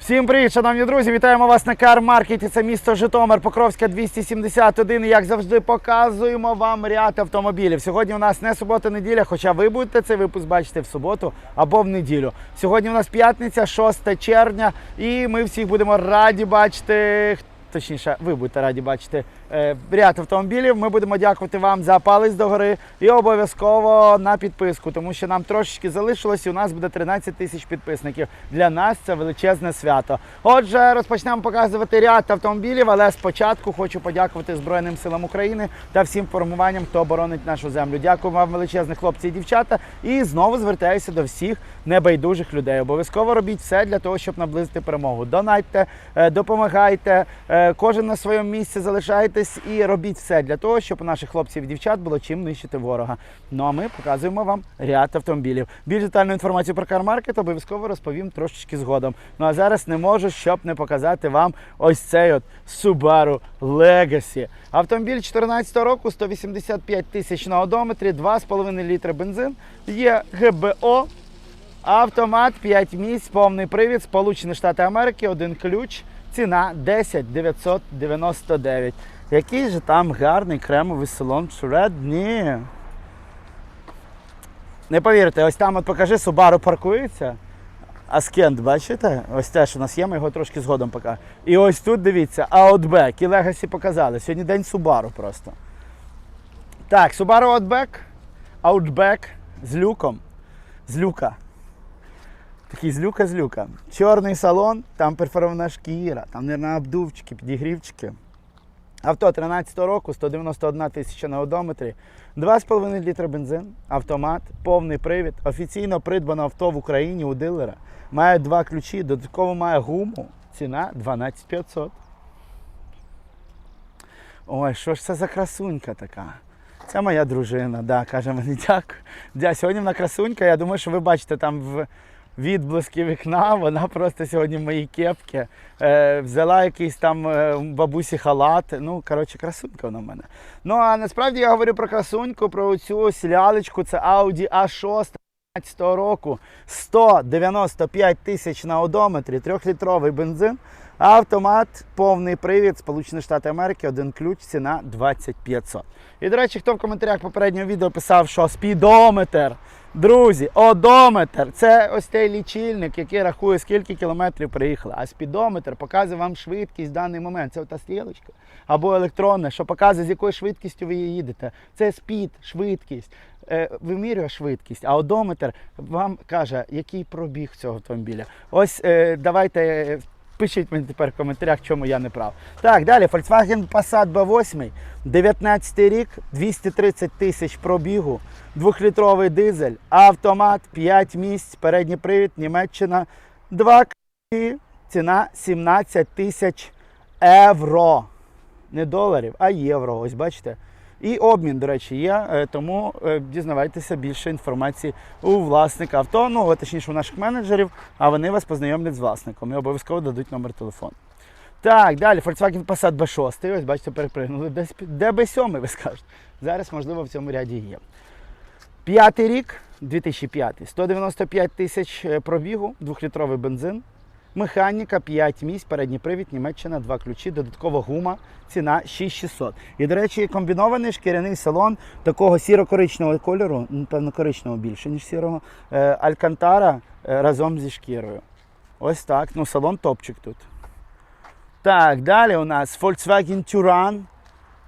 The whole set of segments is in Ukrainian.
Всім привіт, шановні друзі! Вітаємо вас на Кар-маркеті. Це місто Житомир, Покровська 271. І як завжди, показуємо вам ряд автомобілів. Сьогодні у нас не субота-неділя, хоча ви будете цей випуск бачити в суботу або в неділю. Сьогодні у нас п'ятниця, 6 червня, і ми всіх будемо раді бачити. Точніше, ви будете раді бачити ряд автомобілів. Ми будемо дякувати вам за палець догори і обов'язково на підписку, тому що нам трошечки залишилось, і у нас буде 13 тисяч підписників. Для нас це величезне свято. Отже, розпочнемо показувати ряд автомобілів, але спочатку хочу подякувати Збройним силам України та всім формуванням, хто боронить нашу землю. Дякую вам, величезні хлопці і дівчата. І знову звертаюся до всіх небайдужих людей. Обов'язково робіть все для того, щоб наблизити перемогу. Донайте, е, допомагайте, е, кожен на своєму місці залишайтесь і робіть все для того, щоб у наших хлопців і дівчат було чим нищити ворога. Ну а ми показуємо вам ряд автомобілів. Більш детальну інформацію про кармаркет обов'язково розповім трошечки згодом. Ну а зараз не можу, щоб не показати вам ось цей от Subaru Legacy. Автомобіль 2014 року, 185 тисяч на одометрі, 2,5 літри бензин. Є ГБО. Автомат 5 місць, повний привід, Сполучені Штати Америки, один ключ, ціна 10 999. Який же там гарний кремовий салон всередині. Не повірте, ось там от покажи, Subaru паркується. Аскент, бачите? Ось теж у нас є, ми його трошки згодом покажемо. І ось тут дивіться, Outback і Legacy показали. Сьогодні день Subaru просто. Так, Subaru Outback, Outback з люком. З люка. Такий з люка з люка. Чорний салон, там перфорована шкіра, там, мабуть, обдувчики, підігрівчики. Авто 13 року, 191 тисяча на одометрі, 2,5 літра бензин, автомат, повний привід, офіційно придбано авто в Україні у дилера. Має два ключі, додатково має гуму. Ціна 12 500. Ой, що ж це за красунька така? Це моя дружина, да, каже мені дякую. Дя, сьогодні вона красунька, я думаю, що ви бачите там в відблиски вікна, вона просто сьогодні в моїй кепці. Е, взяла якийсь там е, бабусі халат. Ну, коротше, красунька вона в мене. Ну, а насправді я говорю про красуньку, про цю сілялечку, це Audi A6. 2015 року 195 тисяч на одометрі, трьохлітровий бензин, автомат, повний привід, Сполучені Штати Америки, один ключ, ціна 2500. І, до речі, хто в коментарях попереднього відео писав, що спідометр, друзі, одометр це ось той лічильник, який рахує, скільки кілометрів приїхали. А спідометр показує вам швидкість в даний момент. Це ота стрілочка або електронна, що показує, з якою швидкістю ви їдете. Це спід, швидкість е, вимірює швидкість, а одометр вам каже, який пробіг цього автомобіля. Ось е, давайте пишіть мені тепер в коментарях, чому я не прав. Так, далі Volkswagen Passat B8, 19 рік, 230 тисяч пробігу, 2-літровий дизель, автомат, 5 місць, передній привід, Німеччина, 2 ключі, ціна 17 тисяч євро. Не доларів, а євро. Ось бачите. І обмін, до речі, є, е, тому е, дізнавайтеся більше інформації у власника авто, ну, точніше у наших менеджерів, а вони вас познайомлять з власником і обов'язково дадуть номер телефону. Так, далі Volkswagen Passat B6. Ось бачите, перепригнули. Десь Де B7, ви скажете. Зараз, можливо, в цьому ряді є. П'ятий рік, 2005, 195 тисяч е, пробігу, двохлітровий бензин. Механіка 5 місць, передній привід, Німеччина, 2 ключі, додаткова гума, ціна 6600. І, до речі, комбінований шкіряний салон такого сіро-коричневого кольору, ну, певно, коричневого більше, ніж сірого, е, Алькантара е, разом зі шкірою. Ось так. Ну, салон топчик тут. Так, далі у нас Volkswagen Touran.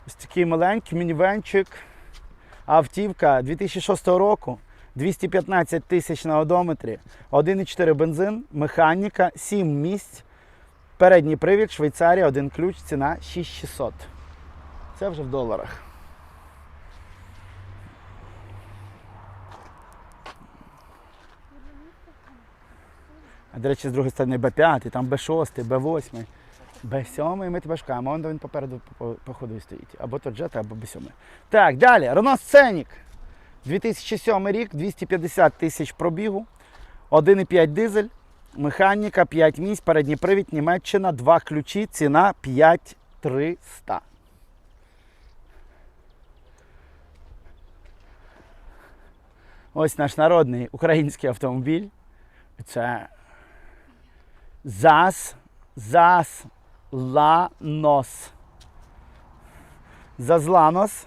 Ось такий маленький мінівенчик. Автівка 2006 року. 215 тисяч на одометрі, 1,4 бензин, механіка, 7 місць, передній привід, Швейцарія, один ключ, ціна 6600. Це вже в доларах. А до речі, з другої сторони Б5, там Б6, Б8, Б7, ми тебе шукаємо, он він попереду по, ходу стоїть. Або то Джета, або Б7. Так, далі. Renault Scenic. 2007 рік, 250 тисяч пробігу, 1,5 дизель, механіка, 5 місць, передній привід, Німеччина, 2 ключі, ціна 5300. Ось наш народний український автомобіль. Це Зас, зас, ланос. Зазланос.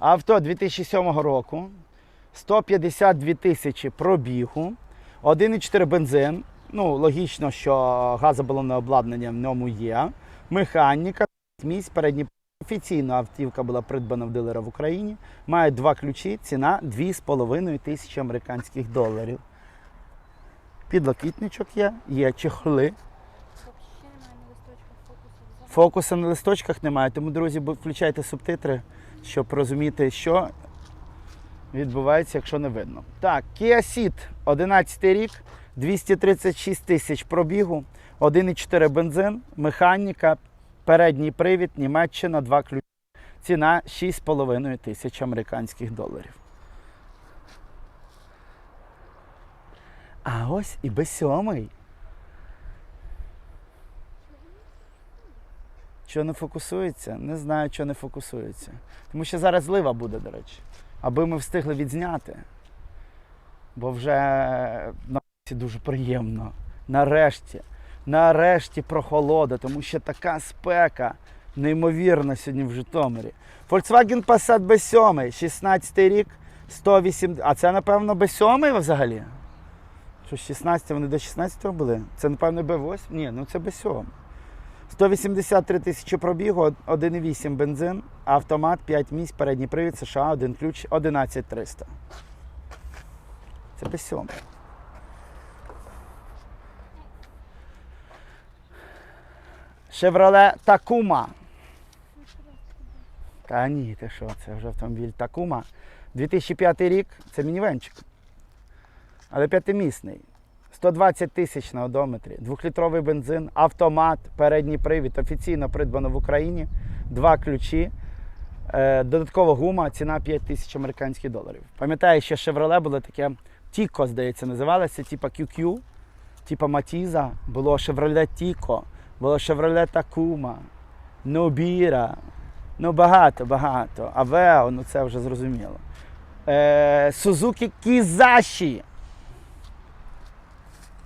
Авто 2007 року. 152 тисячі пробігу. 1,4 бензин. Ну, логічно, що газобалонне обладнання в ньому є. Механіка, місць, передній офіційно автівка була придбана в дилера в Україні. Має два ключі, ціна 2,5 тисячі американських доларів. Підлокітничок є, є чехли. Фокуса на листочках немає, тому, друзі, включайте субтитри, щоб розуміти, що відбувається, якщо не видно. Так, Kia Ceed, 11 рік, 236 тисяч пробігу, 1,4 бензин, механіка, передній привід, Німеччина, два ключі. Ціна 6,5 тисяч американських доларів. А ось і B7. Що не фокусується? Не знаю, що не фокусується. Тому що зараз злива буде, до речі. Аби ми встигли відзняти. Бо вже на дуже приємно. Нарешті. Нарешті прохолода, тому що така спека неймовірна сьогодні в Житомирі. Volkswagen Passat B7, 16 рік, 108. А це, напевно, B7 взагалі? Що 16 вони до 16 були? Це, напевно, B8? Ні, ну це B7. 183 тисячі пробігу, 1,8 бензин, автомат, 5 місць, передній привід, США, один ключ, 11300. Це без сьомий. Chevrolet Tacoma. Та ні, ти що, це вже автомобіль Tacoma. 2005 рік, це мінівенчик. Але п'ятимісний. 120 тисяч на одометрі, двохлітровий бензин, автомат, передній привід, офіційно придбано в Україні, два ключі, е, додаткова гума, ціна 5 тисяч американських доларів. Пам'ятаю, що Chevrolet було таке Тіко, здається, називалося, типа QQ, типа Матіза, було Chevrolet Тіко, було Chevrolet Tacoma, Nobira, ну багато, багато. Aveo, ну це вже зрозуміло. Е, Suzuki Kizashi.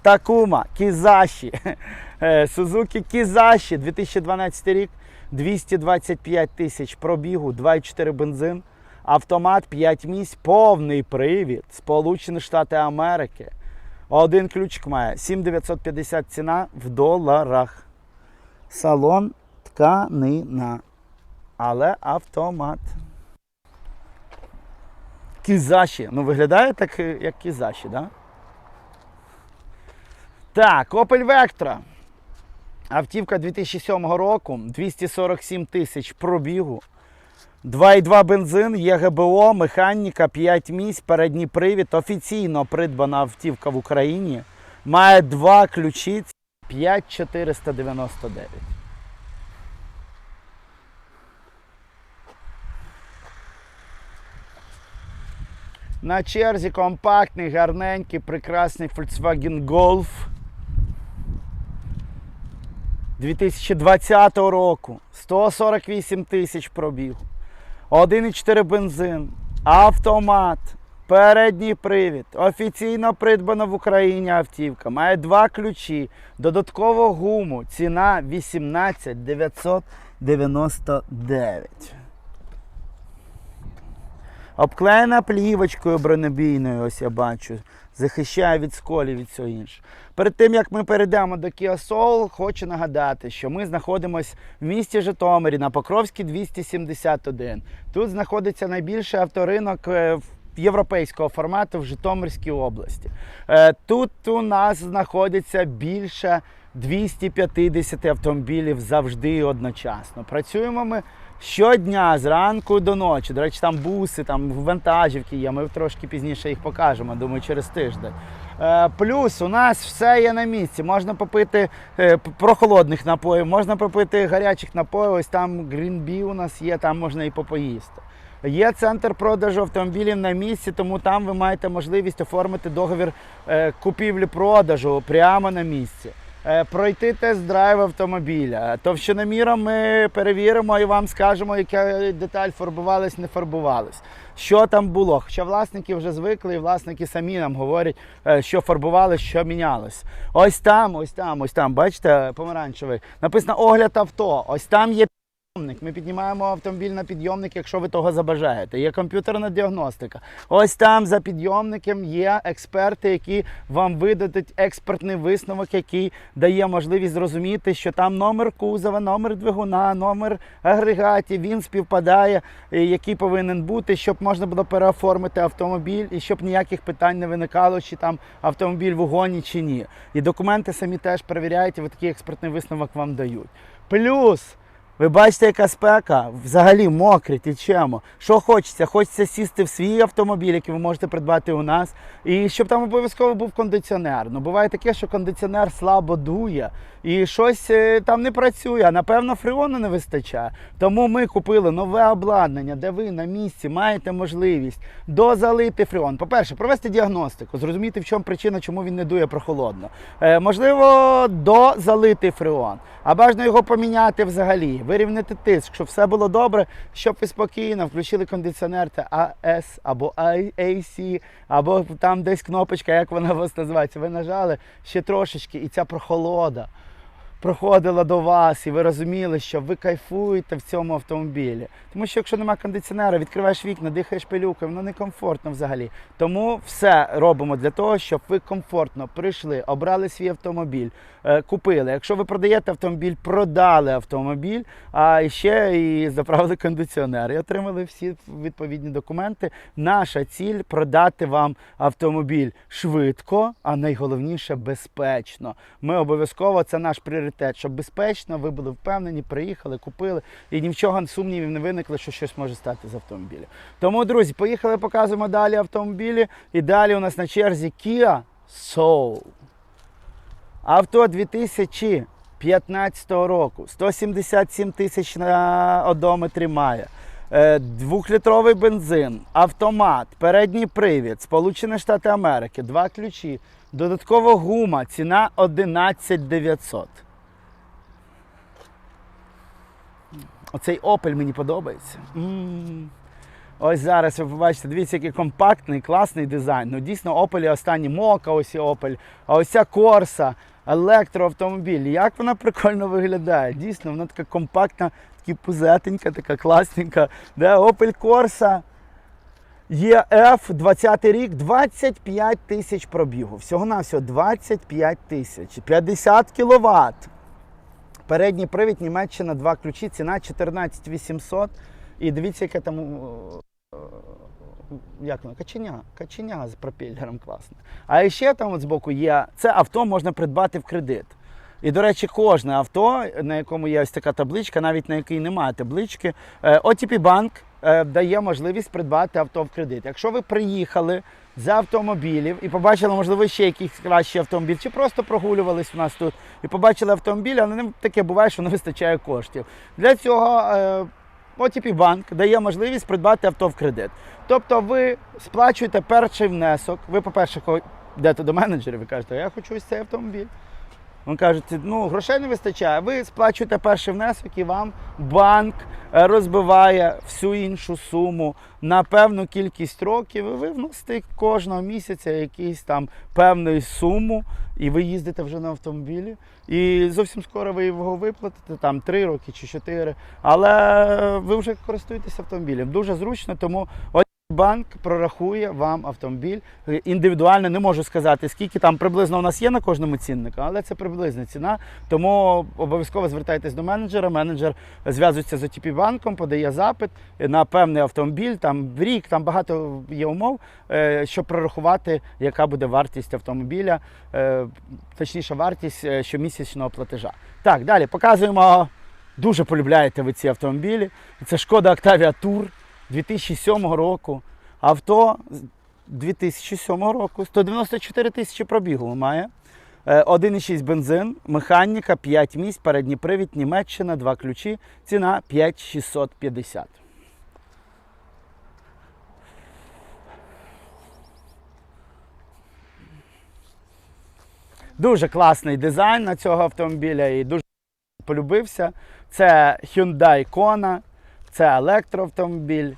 Такума, Кізаші. Е, Сузуки Кізаші, 2012 рік, 225 тисяч пробігу, 2,4 бензин, автомат, 5 місць, повний привід, Сполучені Штати Америки. Один ключик має 7950 ціна в доларах. Салон тканина. Але автомат. Кізаші. Ну, виглядає так, е, як Кізаші, так? Да? Так, Opel Vectra. Автівка 2007 року, 247 тисяч пробігу. 2,2 бензин, ЄГБО, механіка, 5 місць, передній привід. Офіційно придбана автівка в Україні. Має два ключі 5499. На черзі компактний, гарненький, прекрасний Volkswagen Golf 2020 року. 148 тисяч пробігу. 1,4 бензин, автомат, передній привід. Офіційно придбана в Україні автівка. Має два ключі, додаткову гуму. Ціна 18 999. Обклеєна плівочкою бронебійною, ось я бачу. Захищає від сколів від всього іншого. Перед тим як ми перейдемо до Kia хочу нагадати, що ми знаходимося в місті Житомирі на Покровській 271. Тут знаходиться найбільший авторинок е, європейського формату в Житомирській області. Е, Тут у нас знаходиться більше 250 автомобілів завжди одночасно. Працюємо ми щодня зранку до ночі. До речі, там буси, там вантажівки є. Ми трошки пізніше їх покажемо, думаю, через тиждень. Е, Плюс у нас все є на місці. Можна попити е, прохолодних напоїв, можна попити гарячих напоїв. Ось там Bee у нас є, там можна і попоїсти. Є центр продажу автомобілів на місці, тому там ви маєте можливість оформити договір е, купівлі-продажу прямо на місці. Е, пройти тест-драйв автомобіля. Товщиноміром ми перевіримо і вам скажемо, яка деталь фарбувалась, не фарбувалась. Що там було? Хоча власники вже звикли, і власники самі нам говорять, е, що фарбувалось, що мінялось. Ось там, ось там, ось там, бачите, помаранчевий. Написано огляд авто. Ось там є. Ми піднімаємо автомобіль на підйомник, якщо ви того забажаєте. Є комп'ютерна діагностика. Ось там за підйомником є експерти, які вам видадуть експертний висновок, який дає можливість зрозуміти, що там номер кузова, номер двигуна, номер агрегатів, він співпадає, е, який повинен бути, щоб можна було переоформити автомобіль і щоб ніяких питань не виникало, чи там автомобіль в угоні чи ні. І документи самі теж перевіряють, і такий експертний висновок вам дають. Плюс. Ви бачите, яка спека? Взагалі мокрі, течемо. Що хочеться? Хочеться сісти в свій автомобіль, який ви можете придбати у нас, і щоб там обов'язково був кондиціонер. Ну буває таке, що кондиціонер слабо дує і щось е, там не працює. Напевно, фреону не вистачає. Тому ми купили нове обладнання, де ви на місці маєте можливість дозалити фреон. По-перше, провести діагностику, зрозуміти, в чому причина, чому він не дує прохолодно. Е, можливо, дозалити фреон, а бажано його поміняти взагалі, вирівняти тиск, щоб все було добре, щоб ви спокійно включили кондиціонер та AS або AC, або там десь кнопочка, як вона у вас називається. Ви нажали ще трошечки, і ця прохолода проходила до вас, і ви розуміли, що ви кайфуєте в цьому автомобілі. Тому що якщо немає кондиціонера, відкриваєш вікна, дихаєш пилюкою, воно некомфортно взагалі. Тому все робимо для того, щоб ви комфортно прийшли, обрали свій автомобіль, е, купили. Якщо ви продаєте автомобіль, продали автомобіль, а ще і заправили кондиціонер і отримали всі відповідні документи. Наша ціль продати вам автомобіль швидко, а найголовніше безпечно. Ми обов'язково це наш пріоритет, щоб безпечно ви були впевнені, приїхали, купили і ні в чого сумнівів не виникли, що щось може стати з автомобіля. Тому, друзі, поїхали, показуємо далі автомобілі. І далі у нас на черзі Kia Soul. Авто 2015 року. 177 тисяч на одометрі має. Е, Двохлітровий бензин, автомат, передній привід, Сполучені Штати Америки, два ключі, додаткова гума, ціна 11 900. Оцей Opel мені подобається. М. Ось зараз ви побачите, дивіться, який компактний, класний дизайн. Ну дійсно Opel останні Мока, ось і Opel, а ось ця Corsa, електроавтомобіль. Як вона прикольно виглядає. Дійсно, вона така компактна, така пузетенька, така класненька. Де Opel Corsa EF 20 рік, 25 тисяч пробігу. Всього на всього 25 тисяч, 50 кВт. Передній привід Німеччина, два ключі, ціна 14 800. І дивіться, яке там. е, Як воно? Каченя. Каченя з пропелером класне. А ще там от збоку є. Це авто можна придбати в кредит. І, до речі, кожне авто, на якому є ось така табличка, навіть на якій немає таблички, отіпі е, дає можливість придбати авто в кредит. Якщо ви приїхали з автомобілів і побачили, можливо, ще якийсь кращий автомобіль, чи просто прогулювались у нас тут і побачили автомобіль, але не таке буває, що не вистачає коштів. Для цього е, OTP Bank дає можливість придбати авто в кредит. Тобто ви сплачуєте перший внесок. Ви, по-перше, йдете до менеджера, ви кажете, я хочу ось цей автомобіль. Він каже, ну грошей не вистачає. Ви сплачуєте перший внесок і вам банк е, розбиває всю іншу суму на певну кількість років. І ви вносите кожного місяця якийсь там певну суму, і ви їздите вже на автомобілі. І зовсім скоро ви його виплатите, там 3 роки чи 4. Але ви вже користуєтесь автомобілем. Дуже зручно, тому банк прорахує вам автомобіль. Індивідуально не можу сказати, скільки там приблизно у нас є на кожному ціннику, але це приблизна ціна. Тому обов'язково звертайтесь до менеджера. Менеджер зв'язується з OTP банком, подає запит на певний автомобіль. Там в рік там багато є умов, е, щоб прорахувати, яка буде вартість автомобіля, е, точніше, вартість е, щомісячного платежа. Так, далі показуємо. Дуже полюбляєте ви ці автомобілі. Це шкода Octavia Tour 2007 року. Авто з 2007 року. 194 тисячі пробігу має. Е, 1,6 бензин, механіка, 5 місць, передній привід, Німеччина, 2 ключі. Ціна 5650. Дуже класний дизайн на цього автомобіля і дуже полюбився. Це Hyundai Kona, це електроавтомобіль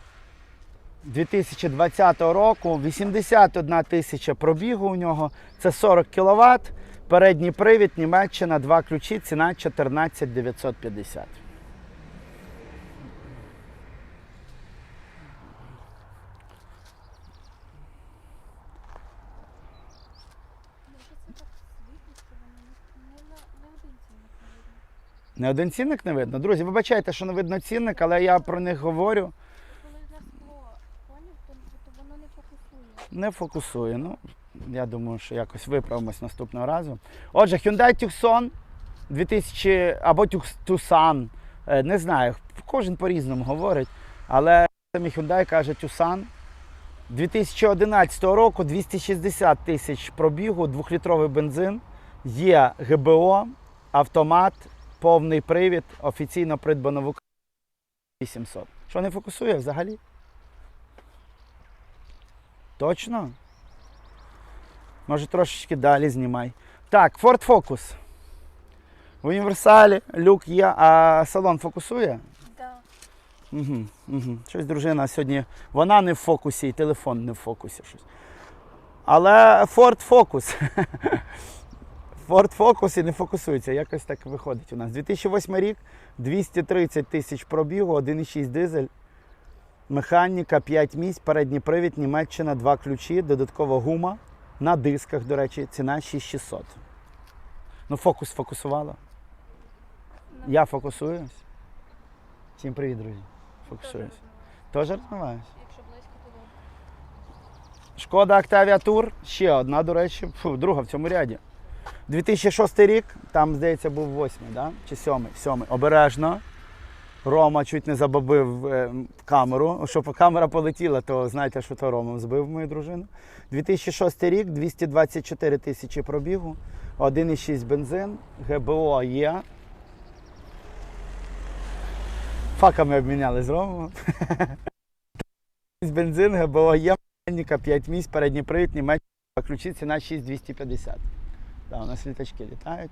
2020 року, 81 тисяча пробігу у нього, це 40 кВт, передній привід, Німеччина, два ключі, ціна 14 950. Може це так світить, що воно не, не, на- не один цінник не видно. Не один цінник не видно. Друзі, вибачайте, що не видно цінник, але я про них говорю. Не фокусує. Ну, я думаю, що якось виправимось наступного разу. Отже, Hyundai Tucson 2000 або Tucson, е, не знаю, кожен по-різному говорить, але самі Hyundai каже Tucson. 2011 року 260 тисяч пробігу, двохлітровий бензин, є ГБО, автомат, повний привід, офіційно придбано в Україні 800. Що не фокусує взагалі? Точно? Може трошечки далі знімай. Так, Ford Focus. В універсалі люк є, а салон фокусує? Да. Угу, угу. Щось дружина сьогодні. Вона не в фокусі і телефон не в фокусі. Щось. Але Ford Focus. Ford Focus і не фокусується. Якось так виходить у нас. 2008 рік, 230 тисяч пробігу, 1,6 дизель. Механіка, 5 місць, передній привід, Німеччина, 2 ключі, додаткова гума. На дисках, до речі, ціна 6600. Ну, фокус фокусувала. На- Я фокусуюсь. Всім привіт, друзі. Фокусуюсь. Теж розмиваюсь. Якщо близько, то. Шкода Octavia Tour, ще одна, до речі, фу, друга в цьому ряді. 2006 рік, там, здається, був восьмий, да? чи сьомий, сьомий. Обережно. Рома чуть не забобив е, камеру. Щоб камера полетіла, то знаєте, що то Рома збив мою дружину. 2006 рік, 224 тисячі пробігу, 1,6 бензин, ГБО є. Факами обміняли з Ромом. Бензин, ГБО є, 5 місць, передній привід, Німеччина, ключі, ціна 6250. Да, у нас літачки літають.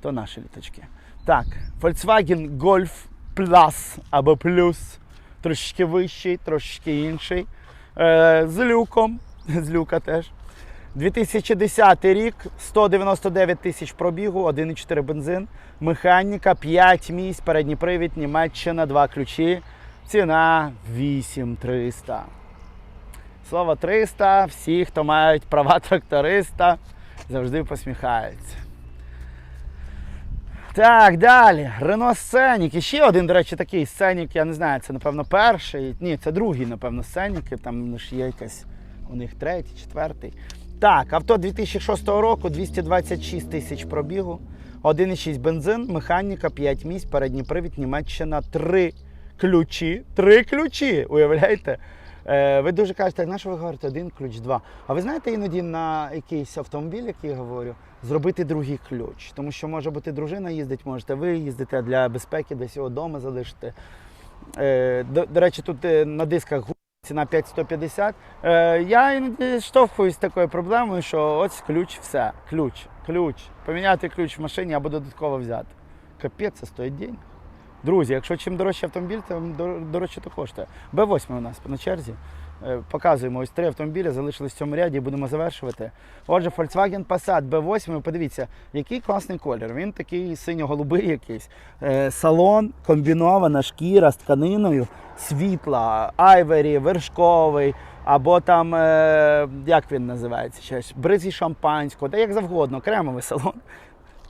То наші літачки. Так, Volkswagen Golf Plus або Plus. Трошечки вищий, трошечки інший. Е, з люком. З люка теж. 2010 рік, 199 тисяч пробігу, 1,4 бензин, механіка, 5 місць, передній привід, Німеччина, 2 ключі. Ціна 8300. Слово 300. Всі, хто мають права тракториста, завжди посміхаються. Так, далі. Рено Сценік. І ще один, до речі, такий сценік, я не знаю, це, напевно, перший. Ні, це другий, напевно, сценіки. Там ж є якась у них третій, четвертий. Так, авто 2006 року, 226 тисяч пробігу, 1,6 бензин, механіка, 5 місць, передній привід, Німеччина, 3 ключі. Три ключі! Уявляєте? Е, ви дуже кажете, на що ви говорите, один ключ, два. А ви знаєте, іноді на якийсь автомобіль, який я говорю, зробити другий ключ. Тому що може бути дружина їздить, можете ви їздити для безпеки, десь його вдома залишити. Е, до, до речі, тут е, на дисках ціна 5150. Е, я іноді штовхуюсь з такою проблемою, що ось ключ, все. Ключ, ключ. Поміняти ключ в машині або додатково взяти. Капець, це стоїть день. Друзі, якщо чим дорожчий автомобіль, тим дорожче то коштує. Б8 у нас на черзі. Е, Показуємо ось три автомобілі, залишились в цьому ряді і будемо завершувати. Отже, Volkswagen Passat B8, подивіться, який класний колір. Він такий синьо-голубий якийсь. Е, Салон, комбінована шкіра з тканиною, світла, айвері, вершковий, або там, е, як він називається, бризі шампанського, та як завгодно, кремовий салон.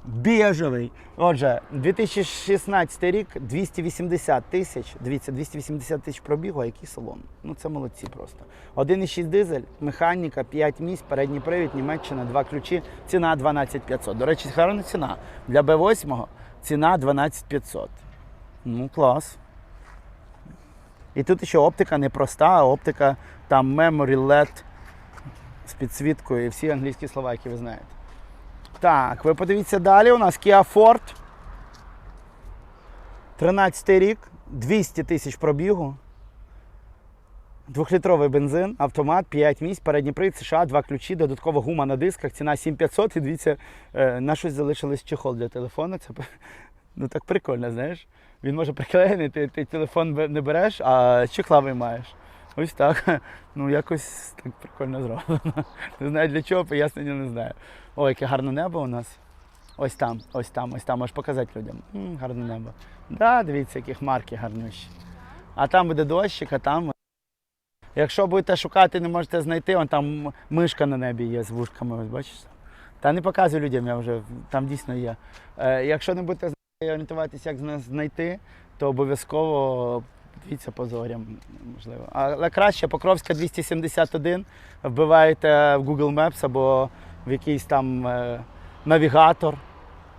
Біжевий. Отже, 2016 рік 280 тисяч. Дивіться, 280 тисяч пробігу, а який салон. Ну це молодці просто. 1,6 дизель, механіка, 5 місць, передній привід, Німеччина, 2 ключі. Ціна 12500. До речі, гарна ціна. Для Б8 ціна 12500. Ну, клас. І тут ще оптика не проста, а оптика там Memory LED з підсвіткою і всі англійські слова, які ви знаєте. Так, ви подивіться далі. У нас Kia Ford. 13 рік, 200 тисяч пробігу. Двохлітровий бензин, автомат, 5 місць, передній привід, США, два ключі, додаткова гума на дисках, ціна 7500 і дивіться, е, на щось залишилось чехол для телефону. Це ну так прикольно, знаєш. Він може приклеєний, ти, телефон не береш, а чехла виймаєш. Ось так. Ну, якось так прикольно зроблено. Не знаю для чого, пояснення не знаю. Ой, яке гарне небо у нас. Ось там, ось там, ось там, можеш показати людям. М, гарне небо. Да, дивіться, які хмарки гарнющі. А там буде дощик, а там. Якщо будете шукати, не можете знайти, вон там мишка на небі є з вушками, ось бачиш? Та не показуй людям, я вже там дійсно є. Е, якщо не будете орієнтуватися, як знайти, то обов'язково дивіться по зорям, можливо. Але краще Покровська 271 вбиваєте в Google Maps або в якийсь там е, навігатор.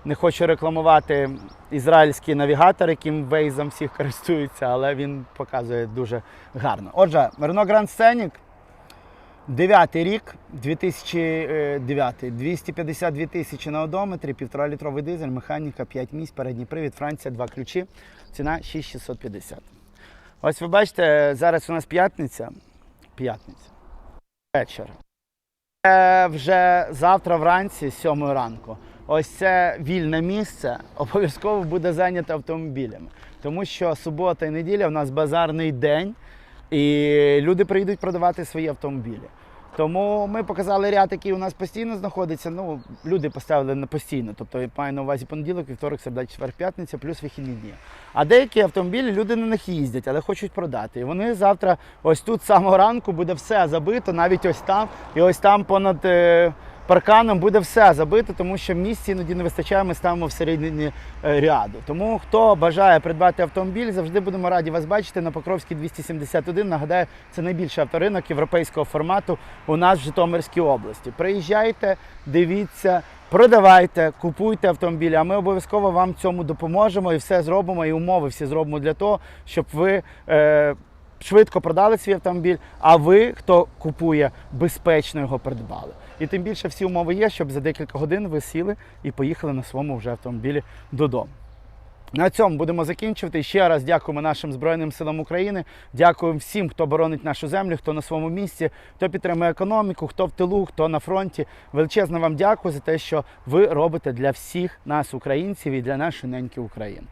Не хочу рекламувати ізраїльський навігатор, яким Waze всіх користуються, але він показує дуже гарно. Отже, Renault Grand Scenic, 9 рік, 2009, 252 тисячі на одометрі, 1,5 літровий дизель, механіка, 5 місць, передній привід, Франція, 2 ключі, ціна 6650. Ось ви бачите, зараз у нас п'ятниця. П'ятниця. Вечір. Це вже завтра вранці, з 7 ранку, ось це вільне місце обов'язково буде зайнято автомобілями. Тому що субота і неділя у нас базарний день, і люди прийдуть продавати свої автомобілі. Тому ми показали ряд, який у нас постійно знаходиться. Ну, люди поставили на постійно. Тобто я маю на увазі понеділок, вівторок, середа, четвер, п'ятниця, плюс вихідні дні. А деякі автомобілі люди на них їздять, але хочуть продати. І вони завтра, ось тут з самого ранку буде все забито, навіть ось там, і ось там понад е, парканом буде все забито, тому що місць іноді не вистачає, ми ставимо всередині е, ряду. Тому хто бажає придбати автомобіль, завжди будемо раді вас бачити на Покровській 271. Нагадаю, це найбільший авторинок європейського формату у нас в Житомирській області. Приїжджайте, дивіться. Продавайте, купуйте автомобілі, а ми обов'язково вам цьому допоможемо і все зробимо, і умови всі зробимо для того, щоб ви е, швидко продали свій автомобіль, а ви, хто купує, безпечно його придбали. І тим більше всі умови є, щоб за декілька годин ви сіли і поїхали на своєму вже автомобілі додому. На цьому будемо закінчувати. Ще раз дякуємо нашим Збройним силам України. Дякуємо всім, хто боронить нашу землю, хто на своєму місці, хто підтримує економіку, хто в тилу, хто на фронті. Величезно вам дякую за те, що ви робите для всіх нас, українців, і для нашої неньки України.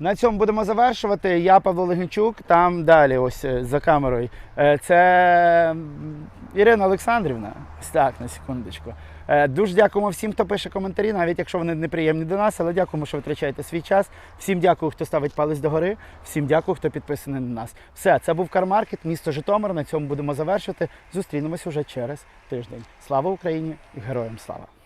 На цьому будемо завершувати. Я Павло Легенчук, там далі, ось е, за камерою. Е, Це Ірина Олександрівна. Так, на секундочку. Е, Дуже дякуємо всім, хто пише коментарі, навіть якщо вони неприємні до нас, але дякуємо, що витрачаєте свій час. Всім дякую, хто ставить палець догори. Всім дякую, хто підписаний на нас. Все, це був Кармаркет, місто Житомир. На цьому будемо завершувати. Зустрінемось уже через тиждень. Слава Україні і героям слава!